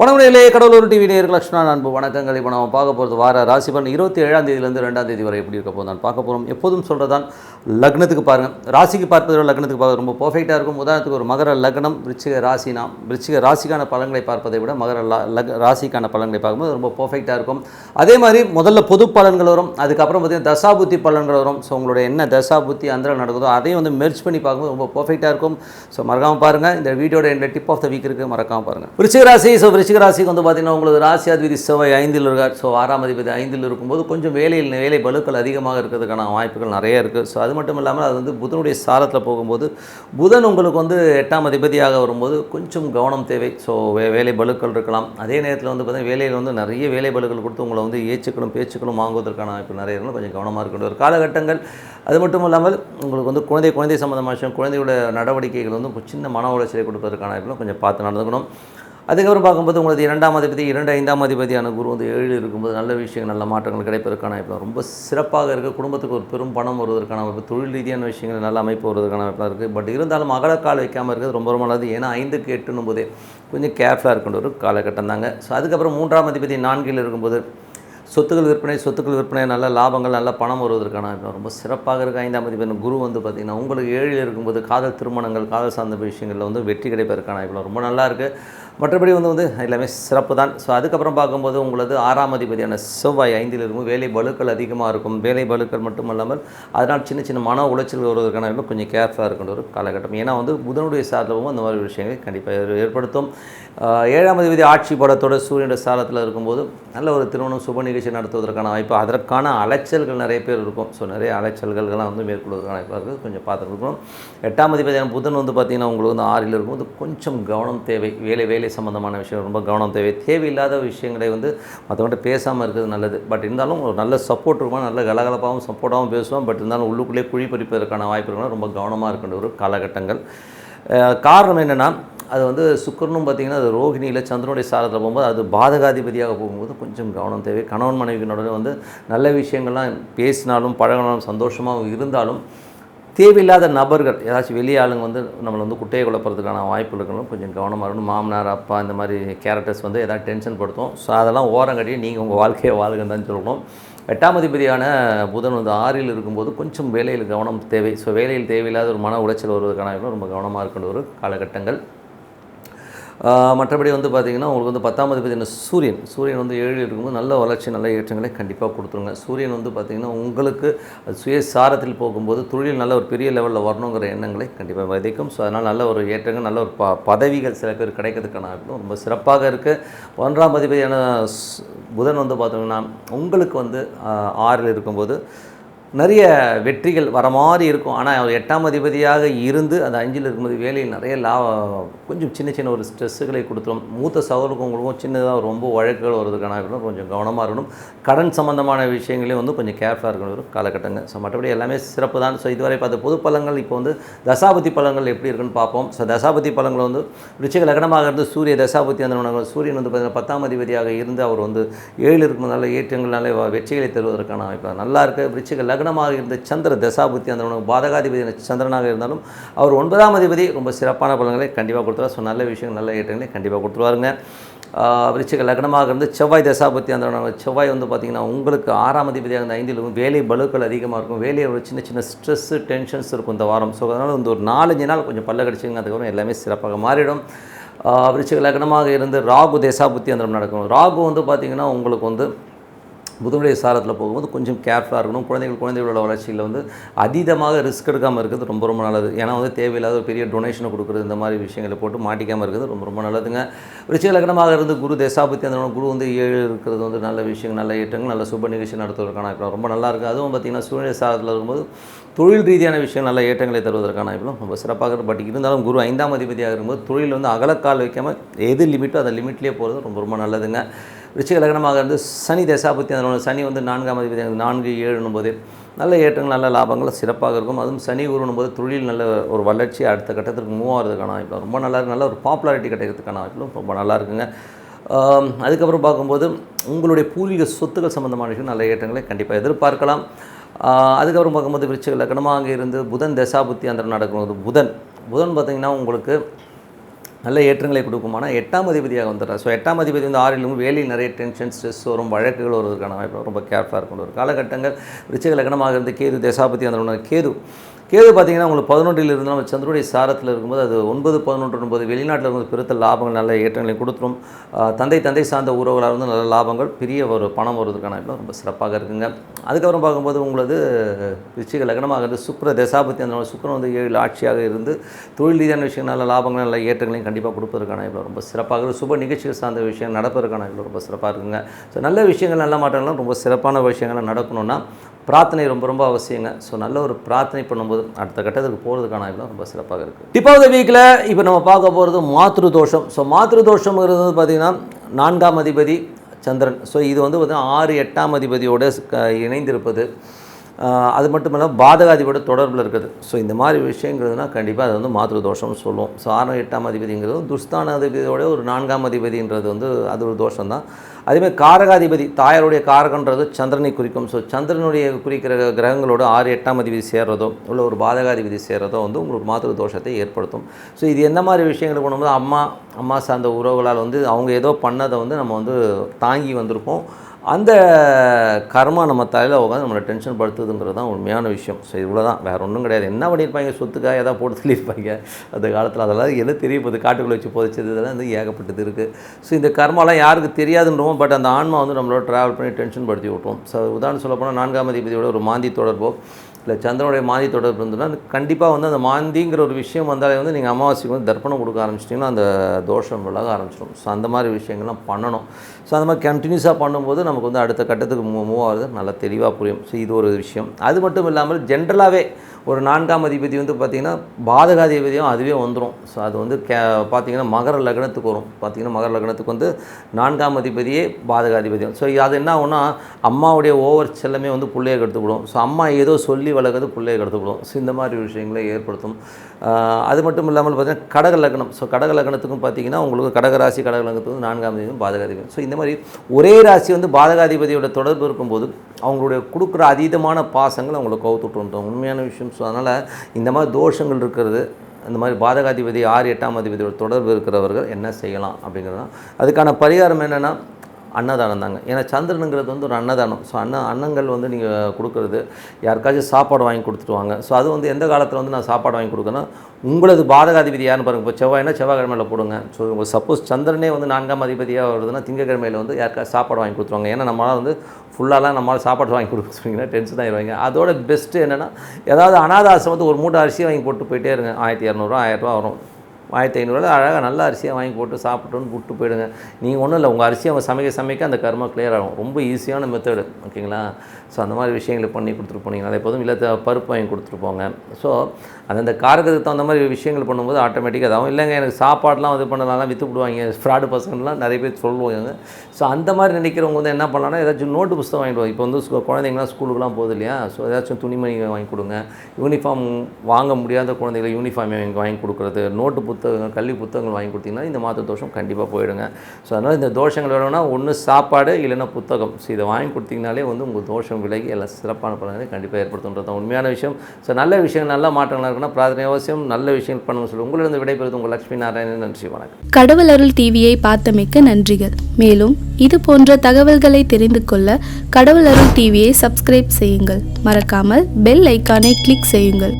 வணக்கங்களே Cuddalore TV நேர்கள் லட்சுமணா அன்பு வணக்கங்கள். இப்போ நம்ம பார்க்க போகிறது வார ராசிபன் இருபத்தி ஏழாம் தேதியிலேருந்து ரெண்டாம் தேதி வரை எப்படி இருக்க போதும் நான் பார்க்க போகிறோம். எப்போதும் சொல்கிறதான் லக்னத்துக்கு பாருங்கள் ராசிக்கு பார்ப்பதோட லக்னத்துக்கு பார்க்க ரொம்ப பர்ஃபெக்டாக இருக்கும். உதாரணத்துக்கு ஒரு மகர லக்னம் விருச்சிக ராசினா விருச்சிக ராசிக்கான பலன்களை பார்ப்பதை விட மகர லக் ராசிக்கான பலன்களை பார்க்கும்போது ரொம்ப பர்ஃபெக்டாக இருக்கும். அதே மாதிரி முதல்ல பொது பலன்கள் வரும். அதுக்கப்புறம் பார்த்திங்கன்னா தசாபுத்தி பலன்கள் வரும். ஸோ உங்களுடைய என்ன தசாபுத்தி அந்தரம் நடக்குதோ அதையும் வந்து மெர்ச் பண்ணி பார்க்கும்போது ரொம்ப பர்ஃபெக்டாக இருக்கும். ஸோ மறக்காமல் பாருங்கள் இந்த வீடியோட இந்த டிப் ஆஃப் த வீக் இருக்குது மறக்காமல் பாருங்கள் விருச்சிக ராசி ஸோ விருச்சிக ராசிக்கு வந்து பார்த்தீங்கன்னா உங்களுக்கு ராசி அதிபதி செவ்வாய் ஐந்தில் இருக்கார். ஸோ ஆறாம் அதிபதி ஐந்தில் இருக்கும்போது கொஞ்சம் வேலையில் வேலை பலுக்கள் அதிகமாக இருக்கிறதுக்கான வாய்ப்புகள் நிறைய இருக்குது ஸோ அது மட்டும் இல்லாமல் அது வந்து புதனுடைய சாரத்தில் போகும்போது புதன் உங்களுக்கு வந்து எட்டாம் அதிபதியாக வரும்போது கொஞ்சம் கவனம் தேவை. ஸோ வே வேலை பலுக்கள் இருக்கலாம். அதே நேரத்தில் வந்து பார்த்திங்கன்னா வேலையில் வந்து நிறைய வேலை பலுக்கள் கொடுத்து உங்களை வந்து ஏச்சுக்களும் பேச்சுக்களும் வாங்குவதற்கான இப்போ நிறைய இருக்கணும் கொஞ்சம் கவனமாக இருக்க வேண்டிய ஒரு காலகட்டங்கள் அது மட்டும் இல்லாமல் உங்களுக்கு வந்து குழந்தை குழந்தை சம்மந்தமான விஷயம் குழந்தையோட நடவடிக்கைகள் வந்து சின்ன மன உளைச்சலை கொடுப்பதற்கான கொஞ்சம் பார்த்து நடந்துக்கணும். அதுக்கப்புறம் பார்க்கும்போது உங்களுக்கு இரண்டாம் அதிபதி இரண்டு ஐந்தாம் அதிபதியான குரு வந்து ஏழு இருக்கும்போது நல்ல விஷயங்கள் நல்ல மாற்றங்கள் கிடைப்பதற்கான இப்போ ரொம்ப சிறப்பாக இருக்குது குடும்பத்துக்கு ஒரு பெரும் பணம் வருவதற்கான வாய்ப்பு தொழில் ரீதியான விஷயங்கள் நல்ல அமைப்பு வருவதற்கான வாய்ப்பாக இருக்குது பட் இருந்தாலும் அகலக்கால் வைக்காமல் இருக்கிறது ரொம்ப ரொம்ப நல்லது. ஏன்னா ஐந்துக்கு எட்டுன்னும் போதே கொஞ்சம் கேர்ஃபுல்லாக இருக்கின்ற ஒரு காலகட்டம் தாங்க. ஸோ அதுக்கப்புறம் மூன்றாம் அதிபதி நான்கில் இருக்கும்போது சொத்துக்கள் விற்பனை சொத்துக்கள் விற்பனை நல்ல லாபங்கள் நல்ல பணம் வருவதற்கான ரொம்ப சிறப்பாக இருக்க. ஐந்தாம் அதிபதி குரு வந்து பார்த்திங்கன்னா உங்களுக்கு ஏழில் இருக்கும்போது காதல் திருமணங்கள் காதல் சார்ந்த விஷயங்களில் வந்து வெற்றி கிடைப்பதற்கான வாய்ப்புகள் ரொம்ப நல்லா இருக்குது மற்றபடி வந்து வந்து எல்லாமே சிறப்பு தான். ஸோ அதுக்கப்புறம் பார்க்கும்போது உங்களது ஆறாம் அதிபதியான செவ்வாய் ஐந்தில் இருக்கும் வேலை பலுக்கள் அதிகமாக இருக்கும். வேலை பலுக்கள் மட்டும் இல்லாமல் அதனால் சின்ன சின்ன மன உளைச்சல் வருவதற்கான கொஞ்சம் கேர்ஃபுல்லாக இருக்கின்ற ஒரு காலகட்டம். ஏன்னா வந்து புதனுடைய சாதலமும் அந்த மாதிரி விஷயங்களை கண்டிப்பாக ஏற்படுத்தும். ஏழாம் அதிபதி ஆட்சி படத்தோட சூரியனுடைய சாலத்தில் இருக்கும்போது நல்ல ஒரு திருமணம் சுப நிகழ்ச்சி நடத்துவதற்கான வாய்ப்பு அதற்கான அலைச்சல்கள் நிறைய பேர் இருக்கும். ஸோ நிறைய அலைச்சல்கள்லாம் வந்து மேற்கொள்வதற்கான வாய்ப்பாக இருக்குது கொஞ்சம் பார்த்துருக்கணும் எட்டாம் அதிபதியான புதன் வந்து பார்த்திங்கன்னா உங்களுக்கு வந்து ஆறில் இருக்கும்போது கொஞ்சம் கவனம் தேவை. வேலை வேலை சம்மந்தமான விஷயம் ரொம்ப கவனம் தேவை. தேவையில்லாத விஷயங்களை வந்து மற்றவங்கள்ட்ட பேசாமல் இருக்கிறது நல்லது. பட் இருந்தாலும் ஒரு நல்ல சப்போர்ட் இருக்கும் நல்ல கலகலப்பாகவும் சப்போர்ட்டாகவும் பேசுவோம். பட் இருந்தாலும் உள்ளுக்குள்ளே குழி பறிப்பதற்கான வாய்ப்பு இருக்கணும் ரொம்ப கவனமாக இருக்கின்ற ஒரு காலகட்டங்கள். காரணம் என்னென்னா அது வந்து சுக்கரனும் பார்த்திங்கன்னா அது ரோகிணியில் சந்திரனுடைய சாரத்தில் போகும்போது அது பாதகாதிபதியாக போகும்போது கொஞ்சம் கவனம் தேவை. கணவன் மனைவியினோட வந்து நல்ல விஷயங்கள்லாம் பேசினாலும் பழகினாலும் சந்தோஷமாக இருந்தாலும் தேவையில்லாத நபர்கள் ஏதாச்சும் வெளியே ஆளுங்க வந்து நம்மளை வந்து குட்டையை குழப்பறதுக்கான வாய்ப்பு இருக்கணும் கொஞ்சம் கவனமாக இருக்கணும். மாமனார் அப்பா இந்த மாதிரி கேரக்டர்ஸ் வந்து எதாவது டென்ஷன் படுத்தும். ஸோ அதெல்லாம் ஓரம் கட்டி நீங்கள் உங்கள் வாழ்க்கையை வாழ்கன்னு தான் சொல்லணும். எட்டாம் அதிபதியான புதன் வந்து ஆறில் இருக்கும்போது கொஞ்சம் வேலையில் கவனம் தேவை. ஸோ வேலையில் தேவையில்லாத ஒரு மன உளைச்சல் வருவதற்கான ரொம்ப கவனமாக இருக்கின்ற ஒரு காலகட்டங்கள். மற்றபடி வந்து பார்த்திங்கன்னா உங்களுக்கு வந்து பத்தாம் அதிபதி என்ன சூரியன். சூரியன் வந்து ஏழில் இருக்கும்போது நல்ல வளர்ச்சி நல்ல ஏற்றங்களை கண்டிப்பாக கொடுத்துருங்க. சூரியன் வந்து பார்த்திங்கன்னா உங்களுக்கு சுயசாரத்தில் போகும்போது தொழில் நல்ல ஒரு பெரிய லெவலில் வரணுங்கிற எண்ணங்களை கண்டிப்பாக விதைக்கும். ஸோ அதனால் நல்ல ஒரு ஏற்றங்கள் நல்ல ஒரு ப பதவிகள் சில பேர் கிடைக்கிறதுக்கான இருக்கும் ரொம்ப சிறப்பாக இருக்குது ஒன்றாம் அதிபதியான புதன் வந்து பார்த்தீங்கன்னா உங்களுக்கு வந்து ஆறில் இருக்கும்போது நிறைய வெற்றிகள் வர மாதிரி இருக்கும். ஆனால் அவர் எட்டாம் அதிபதியாக இருந்து அந்த அஞ்சில் இருக்கும்போது வேலையில் நிறைய லாபம் கொஞ்சம் சின்ன சின்ன ஒரு ஸ்ட்ரெஸ்ஸுகளை கொடுத்துரும். மூத்த சகோதரங்களுக்கும் சின்னதாக ரொம்ப வழக்குகள் வருவதற்கான இருக்கணும். கொஞ்சம் கவனமாக இருக்கணும். கடன் சம்மந்தமான விஷயங்களையும் வந்து கொஞ்சம் கேர்ஃபுல்லாக இருக்கணும். ஒரு காலகட்டங்கள் ஸோ மற்றபடி எல்லாமே சிறப்பு தான். ஸோ இதுவரை பார்த்த பொது பழங்கள் இப்போ வந்து தசாபதி பலங்கள் எப்படி இருக்குன்னு பார்ப்போம். ஸோ தசாபதி பழங்கள் வந்து விருச்சிக லக்னமாக இருந்து சூரிய தசாபதி அந்த சூரியன் வந்து பார்த்தீங்கன்னா பத்தாம் அதிபதியாக இருந்து அவர் வந்து ஏழு இருக்கும் நல்ல ஏற்றங்கள் நல்ல வெற்றிகளை தருவதற்கான இப்போ நல்லா இருக்க. விருச்சிக லக்னமாக இருந்த சந்திர தசாபுத்தி அந்த பாதகாதிபதி சந்திரனாக இருந்தாலும் அவர் ஒன்பதாம் அதிபதி. ரொம்ப சிறப்பான பலன்களை கண்டிப்பாக கொடுத்துருவார். ஸோ நல்ல விஷயங்கள் நல்ல ஏற்றங்களை கண்டிப்பாக கொடுத்துருவாருங்க. விருச்சிக லக்னமாக இருந்து செவ்வாய் தசாபத்தி அந்த செவ்வாய் வந்து பார்த்திங்கன்னா உங்களுக்கு ஆறாம் அதிபதியாக இருந்த ஐந்தில் இருக்கும் வேலை பலுக்கள் அதிகமாக இருக்கும். வேலையை ஒரு சின்ன சின்ன ஸ்ட்ரெஸ்ஸு டென்ஷன்ஸ் இருக்கும் இந்த வாரம். ஸோ அதனால் வந்து ஒரு நாலஞ்சு நாள் கொஞ்சம் பல்ல கடிச்சிங்க அதுக்கப்புறம் எல்லாமே சிறப்பாக மாறிடும். விருச்சிக லக்னமாக இருந்து ராகு தசாபுத்தி அந்த நடக்கும். ராகு வந்து பார்த்திங்கன்னா உங்களுக்கு வந்து புதனுடைய சாரத்தில் போகும்போது கொஞ்சம் கேர்ஃபுல்லாக இருக்கணும். குழந்தைகள் குழந்தைகளோட வளர்ச்சியில் வந்து அதீதமாக ரிஸ்க் எடுக்காமல் இருக்கிறது ரொம்ப ரொம்ப நல்லது. ஏன்னா வந்து தேவையில்லாத ஒரு பெரிய டொனேஷனை கொடுக்குறது இந்த மாதிரி விஷயங்களை போட்டு மாட்டிக்காமல் இருக்கிறது ரொம்ப ரொம்ப நல்லதுங்க. விருச்சிக லக்னமாக இருந்து குரு தேசாபத்தி அந்த குரு வந்து ஏழு இருக்கிறது வந்து நல்ல விஷயங்கள் நல்ல ஏற்றங்கள் நல்ல சுப நிகழ்ச்சி நடத்துவதற்கான வாய்ப்பு ரொம்ப நல்லா இருக்குது அதுவும் பார்த்திங்கன்னா சூழ்நிலை சாரத்தில் இருக்கும்போது தொழில் ரீதியான விஷயம் நல்ல ஏற்றங்களை தருவதற்கான வாய்ப்புகளும் ரொம்ப சிறப்பாக இருக்கு. பட் இருந்தாலும் குரு ஐந்தாம் அதிபதியாக இருக்கும்போது தொழில் வந்து அகலக்கால் வைக்காமல் எது லிமிட்டோ அந்த லிமிட்லேயே போகிறது ரொம்ப ரொம்ப நல்லதுங்க. விருச்சிக லக்னமாக இருந்து சனி தசாபத்தி அந்த சனி வந்து நான்காம் அதிபதி நான்கு ஏழுனும் போது நல்ல ஏற்றங்கள் நல்ல லாபங்கள் சிறப்பாக இருக்கும். அதுவும் சனி குருனும் போது தொழில் நல்ல ஒரு வளர்ச்சி அடுத்த கட்டத்திற்கு மூவ் ஆகிறதுக்கான வாய்ப்பு. ரொம்ப நல்லா இருக்கு. நல்ல ஒரு பாப்புலாரிட்டி கிடைக்கிறதுக்கான வாய்ப்பும் ரொம்ப நல்லா இருக்குங்க. அதுக்கப்புறம் பார்க்கும்போது உங்களுடைய பூர்வீக சொத்துக்கள் சம்மந்தமான விஷயம் நல்ல ஏற்றங்களை கண்டிப்பாக எதிர்பார்க்கலாம். அதுக்கப்புறம் பார்க்கும்போது விருச்சிக லக்னமாக இருந்து புதன் தசாபுத்தி அந்த நடக்கும்போது புதன். புதன் பார்த்திங்கன்னா உங்களுக்கு நல்ல ஏற்றங்களை கொடுக்குமானா எட்டாம் அதிபதியாக வந்துடுறார் ஸோ எட்டாம் அதிபதி வந்து ஆறிலும் வேலையில் நிறைய டென்ஷன் ஸ்ட்ரெஸ் வரும் வழக்குகள் வருவதற்கான வாய்ப்பு ரொம்ப கேர்ஃபுல்லாக இருக்கும் ஒரு காலகட்டங்கள் விருச்சிக லக்னமாக இருந்து கேது தேசாபதி அந்த கேது கேது பார்த்தீங்கன்னா உங்களுக்கு பதினொன்றில் இருந்து நம்ம சந்திரனுடைய சாரத்தில் இருக்கும்போது அது ஒன்பது பதினொன்று ஒன்பது வெளிநாட்டில் இருந்து பெருத்த லாபங்கள் நல்ல ஏற்றங்களை கொடுத்துரும். தந்தை தந்தை சார்ந்த உறவுகளாக இருந்து நல்ல லாபங்கள் பெரிய ஒரு பணம் வருவதற்கான இடம் ரொம்ப சிறப்பாக இருக்குங்க. அதுக்கப்புறம் பார்க்கும்போது உங்களது விருச்சிக லக்னமாக இருந்து சுக்கர தசாபதி அந்த சுக்கரம் வந்து ஏழு ஆட்சியாக இருந்து தொழில் ரீதியான விஷயம் நல்ல லாபங்கள் நல்ல ஏற்றங்களையும் கண்டிப்பாக கொடுப்பதற்கான இடம் ரொம்ப சிறப்பாக இருக்குது சுப நிகழ்ச்சிகள் சார்ந்த விஷயம் நடப்பதற்கான இடம் ரொம்ப சிறப்பாக இருக்குங்க. ஸோ நல்ல விஷயங்கள் நல்ல மாற்றங்கள்லாம் ரொம்ப சிறப்பான விஷயங்கள்லாம் நடக்கணும்னா பிரார்த்தனை ரொம்ப ரொம்ப அவசியங்க. ஸோ நல்ல ஒரு பிரார்த்தனை பண்ணும்போது அடுத்த கட்டத்துக்கு போகிறதுக்கான வாய்ப்பு ரொம்ப சிறப்பாக இருக்குது டிப்பாவது வீக்கில் இப்போ நம்ம பார்க்க போகிறது மாத்ரு தோஷம் ஸோ மாத்ரு தோஷம்ங்கிறது வந்து பார்த்திங்கன்னா நான்காம் அதிபதி சந்திரன். ஸோ இது வந்து பார்த்திங்கன்னா ஆறு எட்டாம் அதிபதியோடு க- இணைந்திருப்பது. அது மட்டும் இல்லாமல் பாதகாதிபோட தொடர்பில் இருக்குது. ஸோ இந்த மாதிரி விஷயங்கிறதுனா கண்டிப்பாக அது வந்து மாத்திரு தோஷம்னு சொல்லுவோம். ஸோ ஆறாம் எட்டாம் அதிபதிங்கிறது துஸ்தான அதிபதியோட ஒரு நான்காம் அதிபதின்றது வந்து அது ஒரு தோஷம் தான் அதேமாதிரி காரகாதிபதி தாயாருடைய காரகன்றது சந்திரனை குறிக்கும். ஸோ சந்திரனுடைய குறிக்கிற கிரகங்களோட ஆறு எட்டாம் அதிபதி சேர்றதோ உள்ள ஒரு பாதகாதிபதி சேர்றதோ வந்து உங்களுக்கு மாத்திரு தோஷத்தை ஏற்படுத்தும். ஸோ இது என்ன மாதிரி விஷயங்கள் பண்ணும்போது அம்மா அம்மா சார்ந்த உறவுகளால் வந்து அவங்க ஏதோ பண்ணதை வந்து நம்ம வந்து தாங்கி வந்திருப்போம். அந்த கர்மா நம்ம தலையில் உட்காந்து நம்மளை டென்ஷன் படுத்துதுங்கிறது தான் உண்மையான விஷயம். ஸோ இவ்வளோ தான் வேறு ஒன்றும் கிடையாது. என்ன பண்ணியிருப்பாங்க? சொத்துக்காக ஏதாவது போட்டு சொல்லியிருப்பாங்க. அந்த காலத்தில் அதெல்லாம் என்ன தெரிய போகுது? காட்டுக்குள்ளே வச்சு புதைச்சது இதெல்லாம் வந்து ஏகப்பட்டது இருக்குது ஸோ இந்த கர்மாலாம் யாருக்கு தெரியாதுன்றோம் பட் அந்த ஆன்மா வந்து நம்மளோட ட்ராவல் பண்ணி டென்ஷன் படுத்தி விட்டோம் ஸோ உதாரணம் சொல்லப்போனால் நான்காம் அதிபதியோட ஒரு மாந்தி தொடர்போ. இல்லை சந்திரனுடைய மாந்தி தொடர்பு இருந்ததுன்னா கண்டிப்பாக வந்து அந்த மாந்திங்கிற ஒரு விஷயம் வந்தாலே வந்து நீங்கள் அமாவாசைக்கு வந்து தர்ப்பணம் கொடுக்க ஆரம்பிச்சிட்டிங்கன்னா அந்த தோஷம் விலக ஆரம்பிச்சிடும். ஸோ அந்த மாதிரி விஷயங்கள்லாம் பண்ணணும். ஸோ அந்த மாதிரி கண்டினியூஸாக பண்ணும்போது நமக்கு வந்து அடுத்த கட்டத்துக்கு மூவ் மூவ் ஆகுது நல்லா தெளிவாக புரியும். ஸோ இது ஒரு விஷயம். அது மட்டும் இல்லாமல் ஜென்ரலாகவே ஒரு நான்காம் அதிபதி வந்து பார்த்திங்கன்னா பாதகாதிபதியும் அதுவே வந்துடும் ஸோ அது வந்து கே பார்த்திங்கன்னா மகர லக்னத்துக்கு வரும். பார்த்திங்கன்னா மகர லக்னத்துக்கு வந்து நான்காம் அதிபதியே பாதகாதிபதியும் ஸோ அது என்ன ஆகும்னா அம்மாவுடைய ஓவர் செல்லமே வந்து பிள்ளையை கெடுத்துவிடும். ஸோ அம்மா ஏதோ சொல்லி வளர்க்குறது பிள்ளையை கெடுத்துவிடும். ஸோ இந்த மாதிரி விஷயங்களை ஏற்படுத்தும். அது மட்டும் இல்லாமல் பார்த்தீங்கன்னா கடக லக்னம். ஸோ கடக லக்னத்துக்கும் பார்த்தீங்கன்னா உங்களுக்கு கடக ராசி கடக லக்னத்துக்கு நான்காம் தேதி பாதகாதிபதி. ஸோ இந்த மாதிரி ஒரே ராசி வந்து பாதகாதிபதியோட தொடர்பு இருக்கும்போது அவங்களுடைய கொடுக்குற அதீதமான பாசங்கள் அவங்கள கவுத்துட்டு உண்மையான விஷயம். ஸோ அதனால் இந்த மாதிரி தோஷங்கள் இருக்கிறது இந்த மாதிரி பாதகாதிபதி ஆறு எட்டாம் அதிபதியோட தொடர்பு இருக்கிறவர்கள் என்ன செய்யலாம் அப்படிங்கிறது தான் அதுக்கான பரிகாரம் என்னென்னா அன்னதானம் தாங்க. ஏன்னா சந்திரனுங்கிறது வந்து ஒரு அன்னதானம். ஸோ அன்ன அன்னங்கள் வந்து நீங்கள் கொடுக்குறது யாருக்காச்சும் சாப்பாடு வாங்கி கொடுத்துட்டு வாங்க. ஸோ அது வந்து எந்த காலத்தில் வந்து நான் சாப்பாடு வாங்கி கொடுக்கணும் உங்களது பாதகாதிபதி யாருன்னு பாருங்கள் இப்போ செவ்வாய்னா செவ்வாய்க்கிழமையில் போடுங்க. ஸோ உங்கள் சப்போஸ் சந்திரனே வந்து நான்காம் அதிபதியாக வருதுன்னா திங்கக்கிழமையில் வந்து யாருக்காச்சும் சாப்பாடு வாங்கி கொடுத்துருவாங்க. ஏன்னா நம்மளால் வந்து ஃபுல்லாலாம் நம்மளால் சாப்பாடு வாங்கி கொடுக்க சொன்னீங்கன்னா டென்ஷன் ஆயிடுவாங்க அதோட பெஸ்ட்டு என்னென்னா ஏதாவது அனாதாசம் வந்து ஒரு மூட்டை அரிசி வாங்கி போட்டு போயிட்டே இருங்க. ஆயிரத்தி இரநூறுவா ஆயிரரூவா வரும். ஆயிரத்தி ஐநூறுரூவா அழகாக நல்ல அரிசியாக வாங்கி போட்டு சாப்பிட்டோன்னு விட்டு போயிடுங்க. நீங்கள் ஒன்றும் இல்லை உங்கள் அரிசியை அவங்க சமைக்க சமைக்க அந்த கர்மா கிளியர் ஆகும். ரொம்ப ஈஸியான மெத்தடு ஓகேங்களா? ஸோ அந்த மாதிரி விஷயங்களை பண்ணி கொடுத்துட்டு போனீங்கன்னா எப்போதும் இல்லை பருப்பு வாங்கி கொடுத்துட்டு போங்க. ஸோ அந்தந்த காரகத்துக்கு தகுந்த மாதிரி விஷயங்கள் பண்ணும்போது ஆட்டோமேட்டிக்காக அதாகும் இல்லைங்க எனக்கு சாப்பாடுலாம் இது பண்ணலாம் விற்று விடுவாங்க. ஃப்ராடு பசங்கள்லாம் நிறைய பேர் சொல்லுவாங்க. ஸோ அந்த மாதிரி நினைக்கிறவங்க வந்து என்ன பண்ணலாம்னா ஏதாச்சும் நோட்டு புஸ்தகம் வாங்கிட்டு இப்போ வந்து ஸ்கூ- குழந்தைங்களாம் ஸ்கூலுக்குலாம் போகுது இல்லையா? ஸோ ஏதாச்சும் துணிமணி வாங்கி கொடுங்க. யூனிஃபார்ம் வாங்க முடியாத குழந்தைகளை யூனிஃபார்ம் வாங்கி வாங்கி கொடுக்குறது நோட்டு புத்தகங்கள் கல்வி புத்தகங்கள் வாங்கி கொடுத்தீங்கன்னா இந்த மாத தோஷம் கண்டிப்பாக போயிடுங்க. ஸோ அதனால் இந்த தோஷங்கள் வேணும்னா ஒன்று சாப்பாடு இல்லைன்னா புத்தகம். ஸோ இதை வாங்கி கொடுத்தீங்கனாலே வந்து உங்கள் தோஷம் விலகி எல்லாம் சிறப்பான பலனை கண்டிப்பாக ஏற்படுத்துன்றது தான் உண்மையான விஷயம். ஸோ நல்ல விஷயம் நல்ல மாற்றங்களாக இருக்குன்னா பிரார்த்தனை அவசியம். நல்ல விஷயங்கள் பண்ணணும்னு சொல்லி உங்களிடம் விடைபெறுது உங்கள் லட்சுமி நாராயணன். நன்றி வணக்கம். கடவுள் அருள் டிவியை பார்த்தமைக்க நன்றிகள். மேலும் இது போன்ற தகவல்களை தெரிந்து கொள்ள கடவுள் அருள் டிவியை சப்ஸ்கிரைப் செய்யுங்கள். மறக்காமல் பெல் ஐக்கானை கிளிக் செய்யுங்கள்.